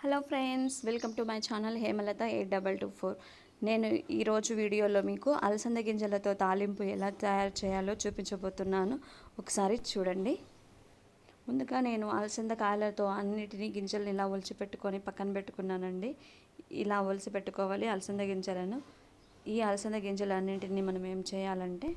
Hello friends welcome to my channel Hemalatha eight double two four. నేను ఈరోజు వీడియోలో మీకు అలసంద గింజలతో తాలింపు ఎలా తయారు చేయాలో చూపించబోతున్నాను. ఒకసారి చూడండి. ముందుగా నేను అలసంద కాయలతో అన్నిటినీ గింజలను ఇలా ఒలిచి పెట్టుకొని పక్కన పెట్టుకున్నానండి. ఇలా ఒలిచి పెట్టుకోవాలి అలసంద గింజలను. ఈ అలసంద గింజలన్నింటినీ మనం ఏం చేయాలంటే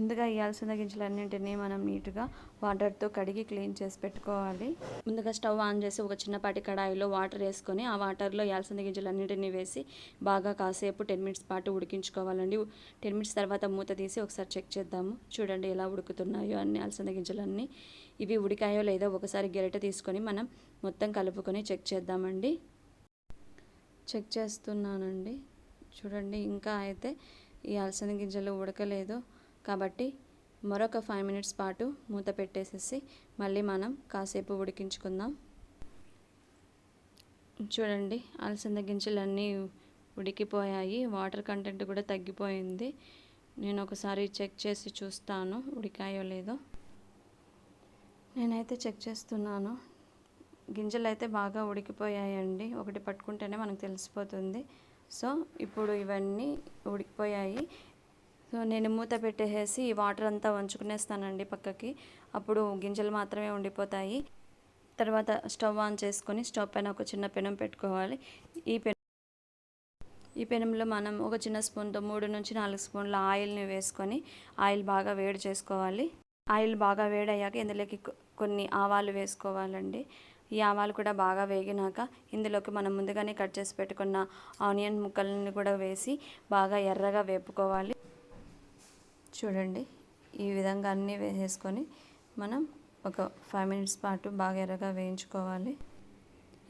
ముందుగా ఈ అలసంద గింజలన్నింటినీ మనం నీట్గా వాటర్తో కడిగి క్లీన్ చేసి పెట్టుకోవాలి. ముందుగా స్టవ్ ఆన్ చేసి ఒక చిన్నపాటి కడాయిలో వాటర్ వేసుకొని ఆ వాటర్లో ఈ గింజలన్నింటినీ వేసి బాగా కాసేపు టెన్ మినిట్స్ పాటు ఉడికించుకోవాలండి. టెన్ మినిట్స్ తర్వాత మూత తీసి ఒకసారి చెక్ చేద్దాము. చూడండి ఎలా ఉడుకుతున్నాయో అన్ని అలసంద గింజలన్నీ. ఇవి ఉడికాయో లేదో ఒకసారి గెరిట తీసుకొని మనం మొత్తం కలుపుకొని చెక్ చేద్దామండి. చెక్ చేస్తున్నానండి. చూడండి ఇంకా అయితే ఈ అలసంద గింజలు ఉడకలేదు. కాబట్టి మరొక ఫైవ్ మినిట్స్ పాటు మూత పెట్టేసేసి మళ్ళీ మనం కాసేపు ఉడికించుకుందాం. చూడండి అలసంద గింజలన్నీ ఉడికిపోయాయి. వాటర్ కంటెంట్ కూడా తగ్గిపోయింది. నేను ఒకసారి చెక్ చేసి చూస్తాను ఉడికాయో లేదో. నేనైతే చెక్ చేస్తున్నాను. గింజలు అయితే బాగా ఉడికిపోయాయండి. ఒకటి పట్టుకుంటేనే మనకు తెలిసిపోతుంది. సో ఇప్పుడు ఇవన్నీ ఉడికిపోయాయి. సో నేను మూత పెట్టేసి వాటర్ అంతా వంచుకునేస్తానండి పక్కకి. అప్పుడు గింజలు మాత్రమే ఉండిపోతాయి. తర్వాత స్టవ్ ఆన్ చేసుకొని స్టవ్ పైన ఒక చిన్న పెనం పెట్టుకోవాలి. ఈ పెనం ఈ పెనంలో మనం ఒక చిన్న స్పూన్తో మూడు నుంచి నాలుగు స్పూన్ల ఆయిల్ని వేసుకొని ఆయిల్ బాగా వేడి చేసుకోవాలి. ఆయిల్ బాగా వేడయ్యాక ఇందులోకి కొన్ని ఆవాలు వేసుకోవాలండి. ఈ ఆవాలు కూడా బాగా వేగినాక ఇందులోకి మనం ముందుగానే కట్ చేసి పెట్టుకున్న ఆనియన్ ముక్కలను కూడా వేసి బాగా ఎర్రగా వేపుకోవాలి. చూడండి. ఈ విధంగా అన్నీ వేసేసుకొని మనం ఒక ఫైవ్ మినిట్స్ పాటు బాగా ఎర్రగా వేయించుకోవాలి.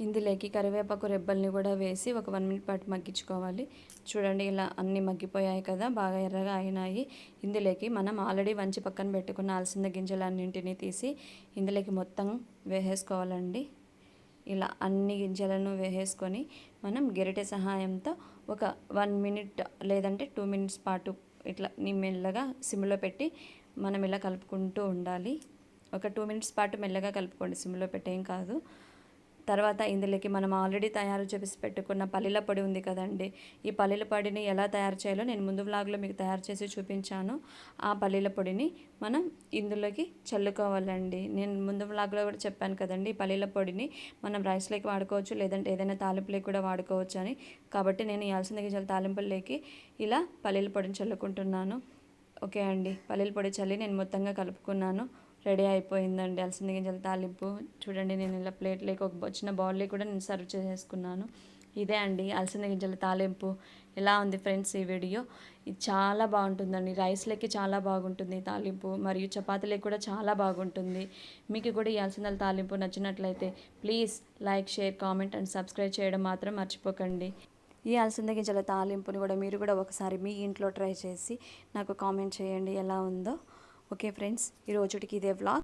ఇందులోకి కరివేపాకు రెబ్బల్ని కూడా వేసి ఒక వన్ మినిట్ పాటు మగ్గించుకోవాలి. చూడండి ఇలా అన్నీ మగ్గిపోయాయి కదా బాగా ఎర్రగా అయినాయి. ఇందులోకి మనం ఆల్రెడీ వంచి పక్కన పెట్టుకున్న అలసింద గింజలన్నింటినీ తీసి ఇందులోకి మొత్తం వేసేసుకోవాలండి. ఇలా అన్ని గింజలను వేసేసుకొని మనం గెరిటె సహాయంతో ఒక వన్ మినిట్ లేదంటే టూ మినిట్స్ పాటు ఇట్లా మెల్లగా సిమ్లో పెట్టి మనం ఇలా కలుపుకుంటూ ఉండాలి. ఒక టూ మినిట్స్ పాటు మెల్లగా కలుపుకోండి. సిమ్లో పెట్టేం కాదు. తర్వాత ఇందులోకి మనం ఆల్రెడీ తయారు చేసి పెట్టుకున్న పల్లీల పొడి ఉంది కదండి. ఈ పల్లీల పొడిని ఎలా తయారు చేయాలో నేను ముందు వ్లాగ్లో మీకు తయారు చేసి చూపించాను. ఆ పల్లీల పొడిని మనం ఇందులోకి చల్లుకోవాలండి. నేను ముందు వ్లాగ్లో కూడా చెప్పాను కదండి ఈ పల్లీల పొడిని మనం రైస్లోకి వాడుకోవచ్చు లేదంటే ఏదైనా తాలింపులకి కూడా వాడుకోవచ్చు అని. కాబట్టి నేను ఈ అలసంద గింజల తాలింపుల్లోకి ఇలా పల్లీల పొడిని చల్లుకుంటున్నాను. ఓకే అండి. పల్లీల పొడి చల్లి నేను మొత్తంగా కలుపుకున్నాను. రెడీ అయిపోయిందండి అలసింది గింజల తాలింపు. చూడండి నేను ఇలా ప్లేట్లోకి ఒక చిన్న బౌల్లో కూడా నేను సర్వ్ చేసుకున్నాను ఇదే అండి అలసంద గింజల తాలింపు. ఎలా ఉంది ఫ్రెండ్స్ ఈ వీడియో? ఇది చాలా బాగుంటుందండి. రైస్లకి చాలా బాగుంటుంది తాలింపు. మరియు చపాతీలకి కూడా చాలా బాగుంటుంది. మీకు కూడా ఈ అలసిందల తాలింపు నచ్చినట్లయితే please like share comment and subscribe చేయడం మాత్రం మర్చిపోకండి. ఈ అలసంద గింజల తాలింపుని కూడా మీరు కూడా ఒకసారి మీ ఇంట్లో ట్రై చేసి నాకు కామెంట్ చేయండి ఎలా ఉందో. ఓకే ఫ్రెండ్స్ ఈ రోజుకి ఇదే వ్లాగ్.